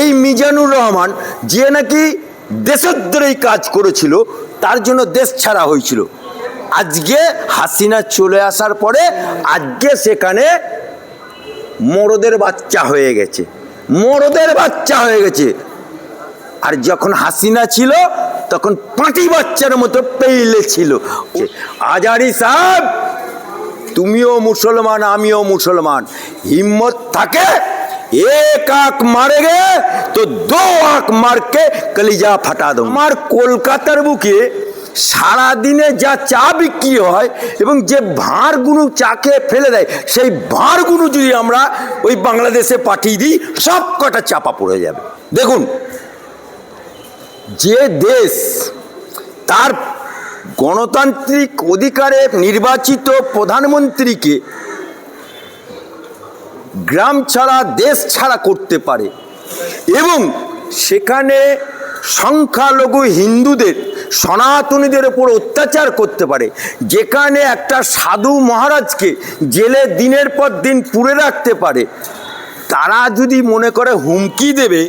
এই মিজানুর রহমান যে নাকি দেশদ্রোহী কাজ করেছিল, তার জন্য দেশ ছাড়া হয়েছিল। আজকে হাসিনা চলে আসার পরে আজকে সেখানে মরদের বাচ্চা হয়ে গেছে। মরদের বাচ্চা হয়ে গেছে। আর যখন হাসিনা ছিল, তখন পাঁটি বাচ্চার মতো পেইলে ছিল। আজারি সাহেব, তুমিও মুসলমান, আমিও মুসলমান। হিম্মত থাকে এক আঁক মারে গে তো দো আঁক মারকে কলিজা ফাটা দো আমার কলকাতার বুকে সারাদিনে যা চা বিক্রি হয় এবং যে ভাঁড়গুলো চা খেয়ে ফেলে দেয় সেই ভাঁড়গুলো যদি আমরা ওই বাংলাদেশে পাঠিয়ে দিই সব কটা চাপা পড়ে যাবে দেখুন যে দেশ তার গণতান্ত্রিক অধিকারে নির্বাচিত প্রধানমন্ত্রীকে গ্রাম ছাড়া, দেশ ছাড়া করতে পারে। এবং সেখানে সংখ্যালঘু হিন্দুদের, সনাতনীদের ওপর অত্যাচার করতে পারে। যেখানে একটা সাধু মহারাজকে জেলে দিনের পর দিন পুড়ে রাখতে পারে, তারা যদি মনে করে হুমকি দেবে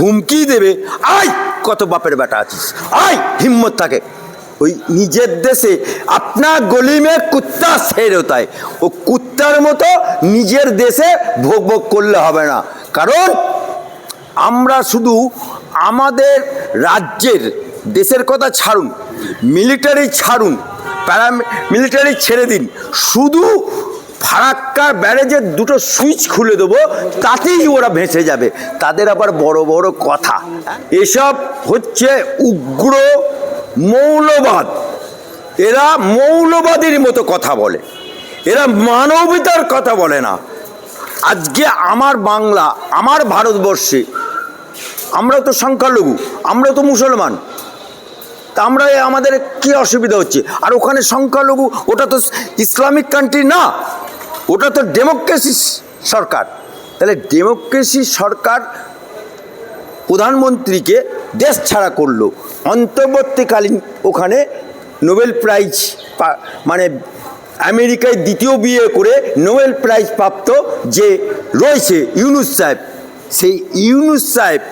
হুমকি দেবে, আয়, কত বাপের বেটা আছিস, আয়, হিম্মত থাকে। ওই নিজের দেশে আপনার গলিমে কুত্তা হোতায় ও কুত্তার মতো নিজের দেশে ভোগ ভোগ করলে হবে না। কারণ আমরা শুধু আমাদের রাজ্যের দেশের কথা ছাড়ুন মিলিটারি ছাড়ুন প্যারা মিলিটারি ছেড়ে দিন। শুধু ফারাক্কা ব্যারেজের দুটো সুইচ খুলে দেবো, তাতেই ওরা ভেসে যাবে। তাদের আবার বড় বড় কথা। এসব হচ্ছে উগ্র মৌলবাদ। এরা মৌলবাদীর মতো কথা বলে। এরা মানবতার কথা বলে না। আজকে আমার বাংলা, আমার ভারতবর্ষে, আমরা তো সংখ্যালঘু, আমরা তো মুসলমান, তা আমরা আমাদের কি অসুবিধা হচ্ছে? আর ওখানে সংখ্যালঘু, ওটা তো ইসলামিক কান্ট্রি না, ওটা তো ডেমোক্রেসি সরকার। তাহলে ডেমোক্রেসি সরকার প্রধানমন্ত্রীকে দেশ ছাড়া করল। অন্তর্বর্তীকালীন ওখানে নোবেল প্রাইজ মানে আমেরিকায় দ্বিতীয় বিয়ে করে নোবেল প্রাইজ প্রাপ্ত যে রয়েছে ইউনুস সাহেব, সেই ইউনুস সাহেব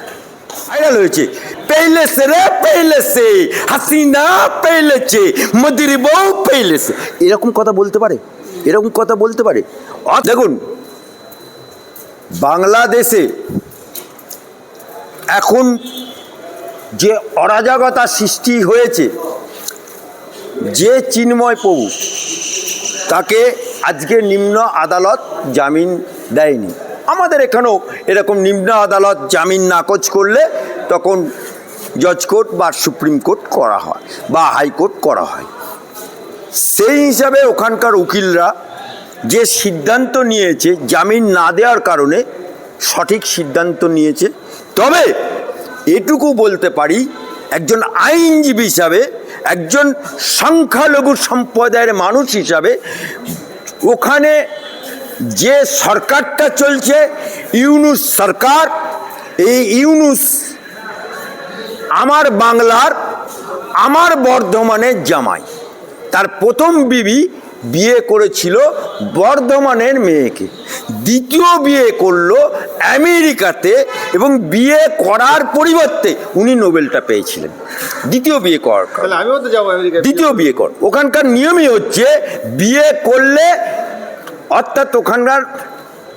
ভাইরাল হয়েছে। পেলেছে রে পেলেছে হাসিনা পেলেছে মদির বউ পেলেছে এরকম কথা বলতে পারে? এরকম কথা বলতে পারে? দেখুন, বাংলাদেশে এখন যে অরাজকতা সৃষ্টি হয়েছে, যে চিন্ময় প্রভু, তাকে আজকে নিম্ন আদালত জামিন দেয়নি। আমাদের এখানেও এরকম নিম্ন আদালত জামিন নাকচ করলে তখন জজ কোর্ট বা সুপ্রিম কোর্ট করা হয় বা হাইকোর্ট করা হয়। সেই হিসাবে ওখানকার উকিলরা যে সিদ্ধান্ত নিয়েছে, জামিন না দেওয়ার কারণে সঠিক সিদ্ধান্ত নিয়েছে। তবে এটুকু বলতে পারি, একজন আইনজীবী হিসাবে, একজন সংখ্যালঘু সম্প্রদায়ের মানুষ হিসাবে, ওখানে যে সরকারটা চলছে, ইউনুস সরকার, এই ইউনুস আমার বাংলার, আমার বর্ধমানের জামাই। তার প্রথম বিবি বিয়ে করেছিল বর্ধমানের মেয়েকে। দ্বিতীয় বিয়ে করল আমেরিকাতে এবং বিয়ে করার পরিবর্তে উনি নোবেলটা পেয়েছিলেন। দ্বিতীয় বিয়ে করার। তাহলে আমিও তো যাব দ্বিতীয় বিয়ে কর। ওখানকার নিয়মই হচ্ছে বিয়ে করলে অর্থাৎ ওখানকার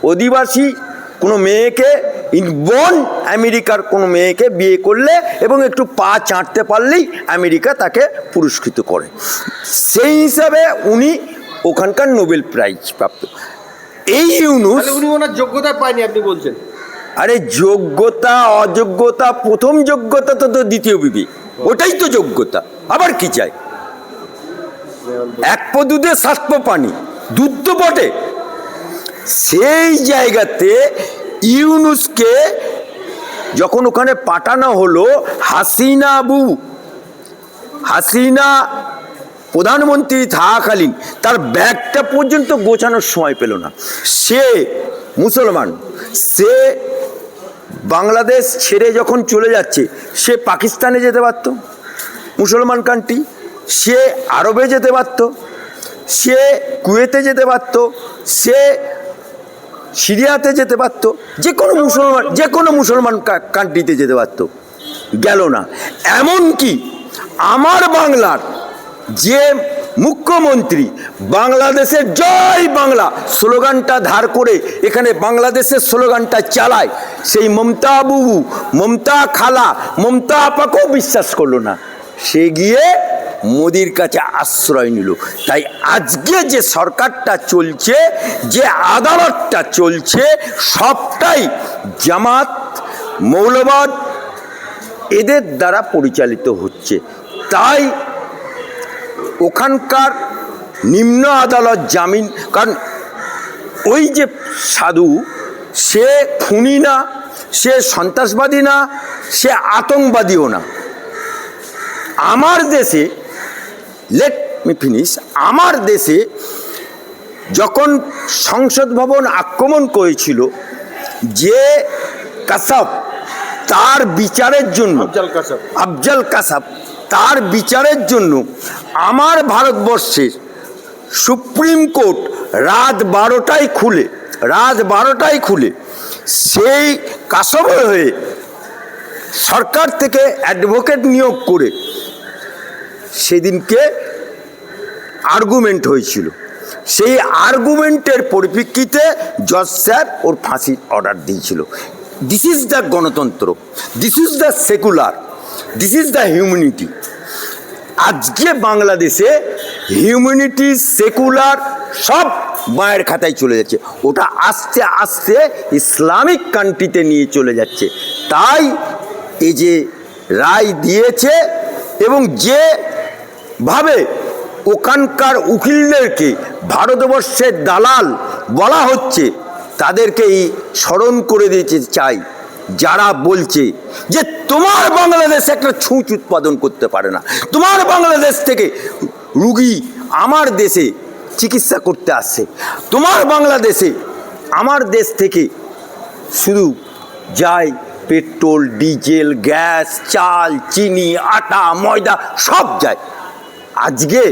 অধিবাসী কোনো মেয়েকে বন আমেরিকার কোনো মেয়েকে বিয়ে করলে এবং একটু পা চাটতে পারলেই আমেরিকা তাকে পুরস্কৃত করে। সেই হিসাবে উনি ওখানকার নোবেল প্রাইজ প্রাপ্ত। এই ইউনুস তাহলে উনি ওনার যোগ্যতা পায়নি আপনি বলছেন। আরে যোগ্যতা অযোগ্যতা প্রথম যোগ্যতা তো তো দ্বিতীয় বিবি। ওটাই তো যোগ্যতা। আবার কি চাই? এক পো দুধে সাত পানি দুধ তো বটে। সেই জায়গাতে ইউনুসকে যখন ওখানে পাঠানো হলো হাসিনা আবু হাসিনা প্রধানমন্ত্রী থাকাকালীন তার ব্যাগটা পর্যন্ত গোছানোর সময় পেল না। সে মুসলমান, সে বাংলাদেশ ছেড়ে যখন চলে যাচ্ছে, সে পাকিস্তানে যেতে পারত, মুসলমান কান্ট্রি সে আরবে যেতে পারত, সে কুয়েতে যেতে পারত, সে সিরিয়াতে যেতে পারতো, যে কোনো মুসলমান, যে কোনো মুসলমান কান্ট্রিতে যেতে পারতো। গেল না। এমনকি আমার বাংলার যে মুখ্যমন্ত্রী, বাংলাদেশের জয় বাংলা স্লোগানটা ধার করে এখানে বাংলাদেশের স্লোগানটা চালায়, সেই মমতা বুবু, মমতা খালা, মমতা আপাকেও বিশ্বাস করল না। সে গিয়ে মোদির কাছে আশ্রয় নিল। তাই আজকে যে সরকারটা চলছে, যে আদালতটা চলছে, সবটাই জামাত, মৌলবাদ এদের দ্বারা পরিচালিত হচ্ছে। তাই ওখানকার নিম্ন আদালত জামিন কারণ ওই যে সাধু সে খুনি না সে সন্ত্রাসবাদী না সে আতঙ্কবাদীও না। আমার দেশে লেট মি ফিনিশ আমার দেশে যখন সংসদ ভবন আক্রমণ করেছিল যে কাসাব তার বিচারের জন্য আফজাল কাসাব। আফজাল কাসাব তার বিচারের জন্য আমার ভারতবর্ষের সুপ্রিম কোর্ট রাত বারোটায় খুলে, রাত বারোটায় খুলে সেই কাসবের হয়ে সরকার থেকে অ্যাডভোকেট নিয়োগ করে সেদিনকে আর্গুমেন্ট হয়েছিল। সেই আর্গুমেন্টের পরিপ্রেক্ষিতে জজ স্যার ওর ফাঁসির অর্ডার দিয়েছিল। দিস ইজ দ্য গণতন্ত্র this is the secular this is the humanity আজকে বাংলাদেশে হিউম্যানিটি সেকুলার সব মায়ের খাতায় চলে যাচ্ছে। ওটা আস্তে আস্তে ইসলামিক কান্ট্রিতে নিয়ে চলে যাচ্ছে। তাই এই যে রায় দিয়েছে এবং যে ভাবে ওখানকার উকিলদেরকে ভারতবর্ষের দালাল বলা হচ্ছে তাদেরকেই স্মরণ করে দিতে চাই। যারা বলছে যে তোমার বাংলাদেশ একটা ছুঁচ উৎপাদন করতে পারে না, তোমার বাংলাদেশ থেকে রুগী আমার দেশে চিকিৎসা করতে আসছে, তোমার বাংলাদেশে আমার দেশ থেকে শুধু যায় পেট্রোল, ডিজেল, গ্যাস, চাল, চিনি, আটা, ময়দা সব যায়। আজকে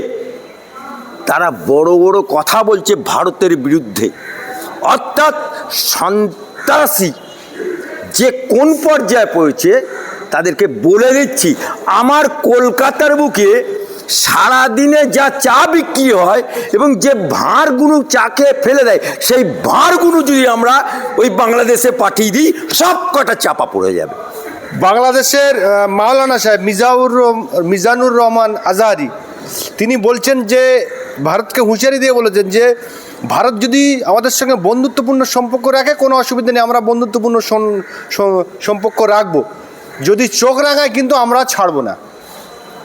তারা বড় বড় কথা বলছে ভারতের বিরুদ্ধে। অর্থাৎ সন্ত্রাসী যে কোন পর্যায়ে পড়েছে তাদেরকে বলে দিচ্ছি, আমার কলকাতার বুকে সারাদিনে যা চা বিক্রি হয় এবং যে ভাঁড়গুলো চা খেয়ে ফেলে দেয়, সেই ভাঁড়গুলো যদি আমরা ওই বাংলাদেশে পাঠিয়ে দিই সব কটা চাপা পড়ে যাবে। বাংলাদেশের মাওলানা সাহেব মিজাউর মিজানুর রহমান আজাহারি, তিনি বলছেন যে, ভারতকে হুঁশিয়ারি দিয়ে বলেছেন যে ভারত যদি আমাদের সঙ্গে বন্ধুত্বপূর্ণ সম্পর্ক রাখে, কোনো অসুবিধা নেই, আমরা বন্ধুত্বপূর্ণ সম্পর্ক রাখব। যদি চোখ রাখায় কিন্তু আমরা ছাড়বো না।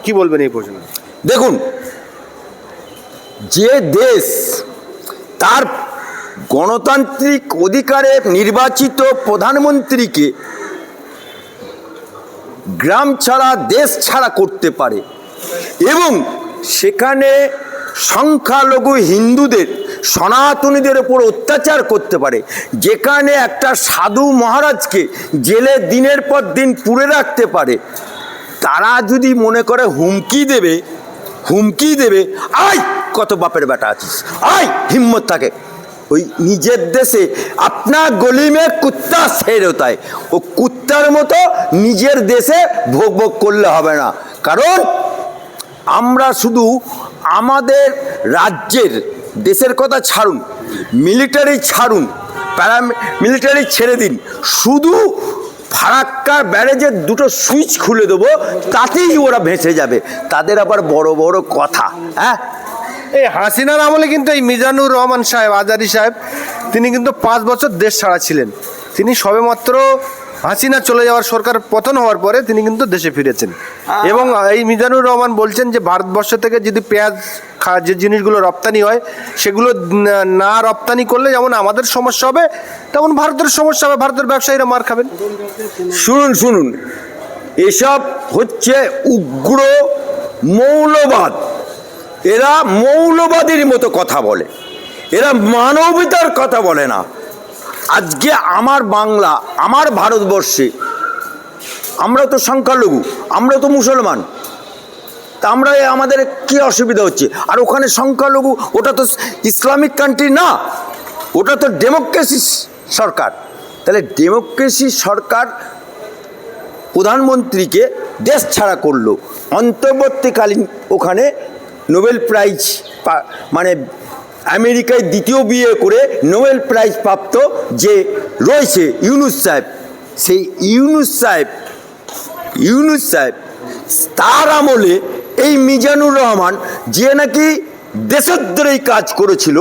কি বলবেন এই প্রশ্ন? দেখুন, যে দেশ তার গণতান্ত্রিক অধিকারে নির্বাচিত প্রধানমন্ত্রীকে গ্রাম ছাড়া, দেশ ছাড়া করতে পারে এবং সেখানে সংখ্যালঘু হিন্দুদের সনাতনীদের উপর অত্যাচার করতে পারে। যেখানে একটা সাধু মহারাজকে জেলে দিনের পর দিন পুড়ে রাখতে পারে, তারা যদি মনে করে হুমকি দেবে হুমকি দেবে, আয়, কত বাপের বেটা আছিস, আয়, হিম্মত থাকে। ওই নিজের দেশে আপনার গলিমে কুত্তা সের হতায়। ও কুত্তার মতো নিজের দেশে ভোগ ভোগ করলে হবে না। কারণ আমরা শুধু আমাদের রাজ্যের দেশের কথা ছাড়ুন মিলিটারি ছাড়ুন প্যারা মিলিটারি ছেড়ে দিন। শুধু ফারাক্কার ব্যারেজের দুটো সুইচ খুলে দেবো, তাতেই ওরা ভেসে যাবে। তাদের আবার বড় বড় কথা হ্যাঁ? এই হাসিনার আমলে কিন্তু এই মিজানুর রহমান সাহেব, আজারি সাহেব, তিনি কিন্তু পাঁচ বছর দেশ ছাড়া ছিলেন। তিনি সবেমাত্র হাসিনা চলে যাওয়ার সরকার পতন হওয়ার পরে তিনি কিন্তু দেশে ফিরেছেন। এবং এই মিজানুর রহমান বলছেন যে ভারতবর্ষ থেকে যদি পেঁয়াজ খা যে জিনিসগুলো রপ্তানি হয় সেগুলো না- না রপ্তানি করলে যেমন আমাদের সমস্যা হবে তেমন ভারতের সমস্যা হবে ভারতের ব্যবসায়ীরা মার খাবেন। শুনুন শুনুন। এসব হচ্ছে উগ্র মৌলবাদ। এরা মৌলবাদীর মতো কথা বলে। এরা মানবিতার কথা বলে না। আজকে আমার বাংলা, আমার ভারতবর্ষে, আমরা তো সংখ্যালঘু, আমরা তো মুসলমান, তা আমরা আমাদের কি অসুবিধা হচ্ছে? আর ওখানে সংখ্যালঘু, ওটা তো ইসলামিক কান্ট্রি না, ওটা তো ডেমোক্রেসি সরকার। তাহলে ডেমোক্রেসি সরকার প্রধানমন্ত্রীকে দেশ ছাড়া করল। অন্তর্বর্তীকালীন ওখানে নোবেল প্রাইজ মানে আমেরিকায় দ্বিতীয় বিয়ে করে নোবেল প্রাইজ প্রাপ্ত যে রয়েছে ইউনুস সাহেব, সেই ইউনুস সাহেব ইউনুস সাহেব, তার আমলে এই মিজানুর রহমান যে নাকি দেশদ্রোহী কাজ করেছিল,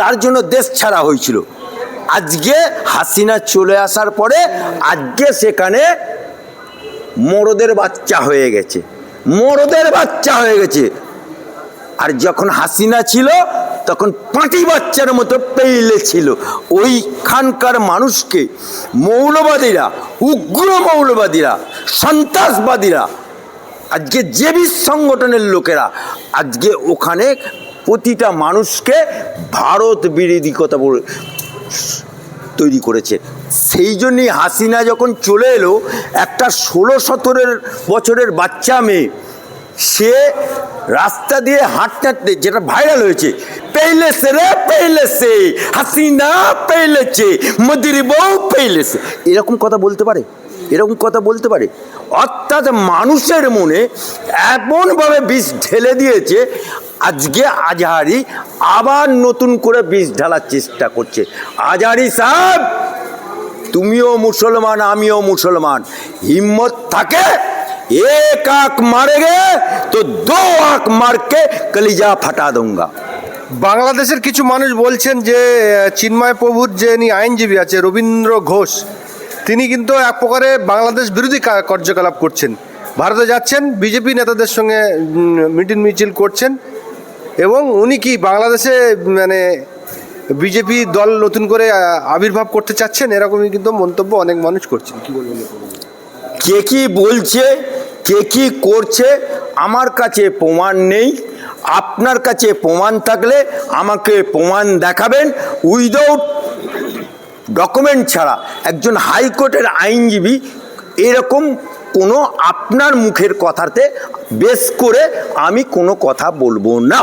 তার জন্য দেশ ছাড়া হয়েছিল। আজকে হাসিনা চলে আসার পরে আজকে সেখানে মরদের বাচ্চা হয়ে গেছে, মরদের বাচ্চা হয়ে গেছে। আর যখন হাসিনা ছিল তখন পাঁটি বাচ্চার মতো পেইলে ছিল। ওইখানকার মানুষকে মৌলবাদীরা, উগ্র মৌলবাদীরা, সন্ত্রাসবাদীরা, আজকে জেবি সংগঠনের লোকেরা, আজকে ওখানে প্রতিটা মানুষকে ভারত বিরোধী কথা বলে তৈরি করেছে। সেই জন্যই হাসিনা যখন চলে এলো, একটা ষোলো সতেরোর বছরের বাচ্চা মেয়ে সে রাস্তা দিয়ে হাঁটতে হাঁটতে যেটা ভাইরাল হয়েছে পেইলেছে রে পেইলেছে হাসিনা পেইলেছে মদির বউ পেইলেছে এরকম কথা বলতে পারে? এরকম কথা বলতে পারে? অর্থাৎ মানুষের মনে এমনভাবে বিষ ঢেলে দিয়েছে, আজকে আজহারি আবার নতুন করে বিষ ঢালার চেষ্টা করছে। আজহারি সাহেব, তুমিও মুসলমান, আমিও মুসলমান। হিম্মত থাকে এক আঁক মারেগে তো দো আঁক মারকে কলিজা ফাটা दूंगा। বাংলাদেশের কিছু মানুষ বলছেন যে চিন্ময় প্রভুর যে ইনি আইনজীবী আছে রবীন্দ্র ঘোষ তিনি কিন্তু এক প্রকারে বাংলাদেশ বিরোধী কার্যকলাপ করছেন। ভারতে যাচ্ছেন বিজেপি নেতাদের সঙ্গে মিটিং মিছিল করছেন এবং উনি কি বাংলাদেশে মানে বিজেপি দল নতুন করে আবির্ভাব করতে চাচ্ছেন? এরকমই কিন্তু মন্তব্য অনেক মানুষ করছেন। কি বলবেন? কে কি বলছে? কে কি করছে, আমার কাছে প্রমাণ নেই। আপনার কাছে প্রমাণ থাকলে আমাকে প্রমাণ দেখাবেন উইদাউট ডকুমেন্ট ছাড়া। একজন হাইকোর্টের আইনজীবী এরকম কোনো আপনার মুখের কথাতে বেশ করে আমি কোনো কথা বলব না।